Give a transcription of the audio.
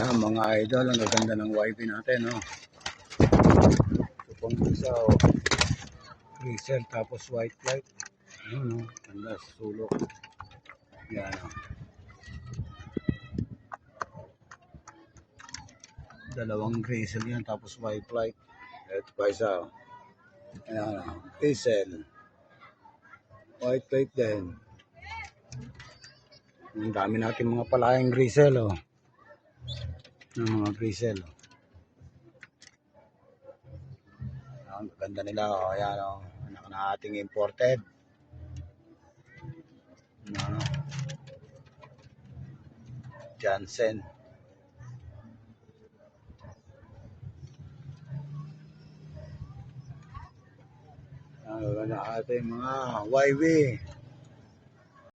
Ayan, mga idol, ang gaganda ng YB natin, no? Ito pong isa, oh. Grisel, tapos white light. Ayun, no? Ganda, sulok. Yan, oh. Dalawang grisel yan, tapos white light. Ito pa isa, oh. Ayan, oh. Grisel. White light din. Ang dami natin mga palayang grisel, oh ng mga grisel. Ang ganda nila, oh, ayan, oh. anak na ating imported. Ano, Jansen. Ang ganda ating mga YB.